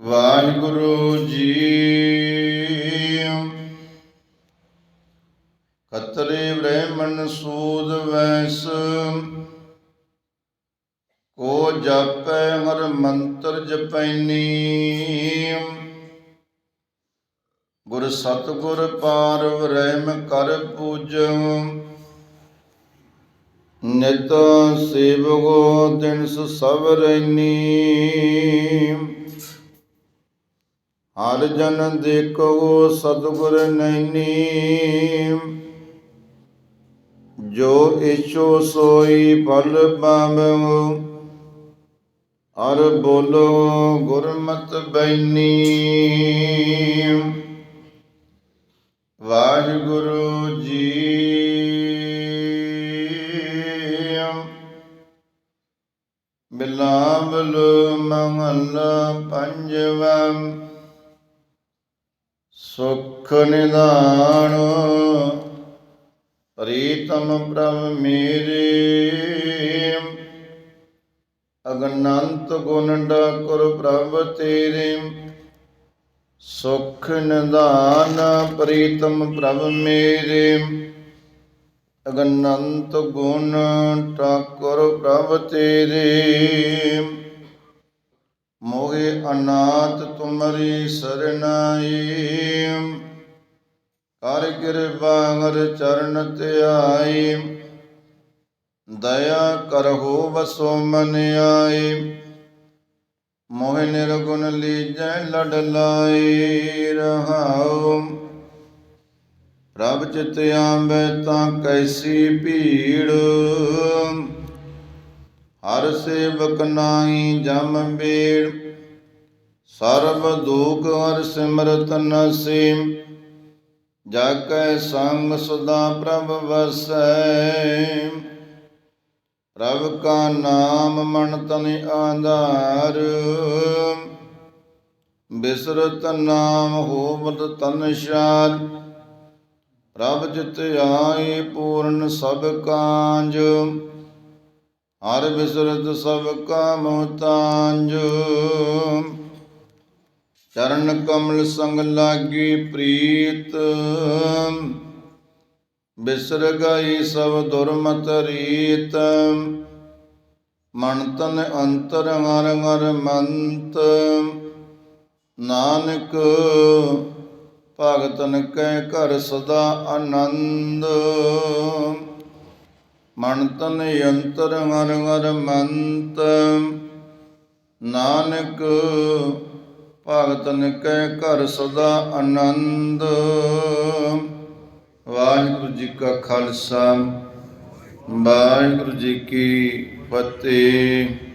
ਵਾਹਿਗੁਰੂ ਜੀ ਖਤਰੇ ਬ੍ਰਹਮਣ ਸੂਦ ਵੈਸ, ਕੋ ਜਪੈ ਹਰ ਮੰਤਰ ਜਪੈਨੀ। ਗੁਰ ਸਤਗੁਰ ਪਾਰਵ ਰਹਿਮ ਕਰ ਪੂਜਉ ਨਿਤ ਸੇਵਗੋ ਦਿਨਸ ਸਭ ਰੈਨੀ। ਹਰ ਜਨ ਦੇਖੋ ਸਤਗੁਰ ਨੈਨੀ ਜੋ ਇਛੋ ਸੋਈ ਫਲ ਪਾਵੋ ਅਰ ਬੋਲੋ ਗੁਰਮਤ ਬੈਨੀ ਵਾਹਿਗੁਰੂ ਜੀ। ਬਿਲਾਵਲ ਮਹੱਲਾ ਪੰਜਵਾ ਸੁਖ ਨਿਦਾਨ ਪ੍ਰੀਤਮ ਪ੍ਰਭ ਮੇਰੇ। ਅਗਨੰਤ ਗੁਣ ਡਾਕੁਰ ਪ੍ਰਭ ਤੇਰੇ। ਸੁਖ ਨਿਦਾਨ ਪ੍ਰੀਤਮ ਪ੍ਰਭ ਮੇਰੇ। ਅਗਨੰਤ ਗੁਣ ਠਾਕੁਰ ਪ੍ਰਭ ਤੇਰੇ। ਮੋਹਿ ਅਨਾਥ ਤੁਮਰੀ ਸਰਨਾਈ ਕਰ ਕਿਰਪਾ ਹਰ ਚਰਨ ਧਿਆਈ ਦਇਆ ਕਰਹੁ ਵਸੋ ਮਨ ਆਈ। ਮੋਹਿ ਨਿਰਗੁਣ ਲੀਜੈ ਲੜ ਲਾਈ ਰਹਾਉ। ਪ੍ਰਭ ਚਿਤ ਆਂਬੈ ਤਾਂ ਕੈਸੀ ਭੀੜ। ਹਰ ਸੇਵਕ ਨਾਹੀ ਜਮ ਬੇੜ, ਸਰਬ ਦੁਖ ਹਰ ਸਿਮਰਤ ਨਸੀ ਜਾ ਕੈ ਸੰਗ ਸਦਾ ਪ੍ਰਭ ਵਸੈ। ਪ੍ਰਭ ਕਾ ਨਾਮ ਮਨ ਤਨ ਆਧਾਰ, ਬਿਸਰਤ ਨਾਮ ਹੋਵਤ ਤਨ ਸ਼ਾਰ ਪ੍ਰਭ ਜਿਤ ਆਈ ਪੂਰਨ ਸਭ ਕਾਂਜ ਹਰ ਬਿਸਰਤ ਸਭ ਕਾ ਮਹਤਾਂਜ। ਚਰਨ ਕਮਲ ਸੰਗ ਲਾਗੀ ਪ੍ਰੀਤ। ਬਿਸਰ ਗਈ ਸਭ ਦੁਰਮਤ ਰੀਤ। ਮਨ ਤਨ ਅੰਤਰ ਹਰ ਹਰ ਮੰਤ। ਨਾਨਕ ਭਗਤਨ ਕੈ ਘਰ ਸਦਾ ਆਨੰਦ। ਮਨ ਤਨ ਅੰਤਰ ਹਰ ਹਰ ਮੰਤ। ਨਾਨਕ ਭਗਤਨ ਕੈ ਘਰ ਸਦਾ ਆਨੰਦ। ਵਾਹਿਗੁਰੂ ਜੀ ਕਾ ਖਾਲਸਾ, ਵਾਹਿਗੁਰੂ ਜੀ ਕੀ ਫਤਿਹ।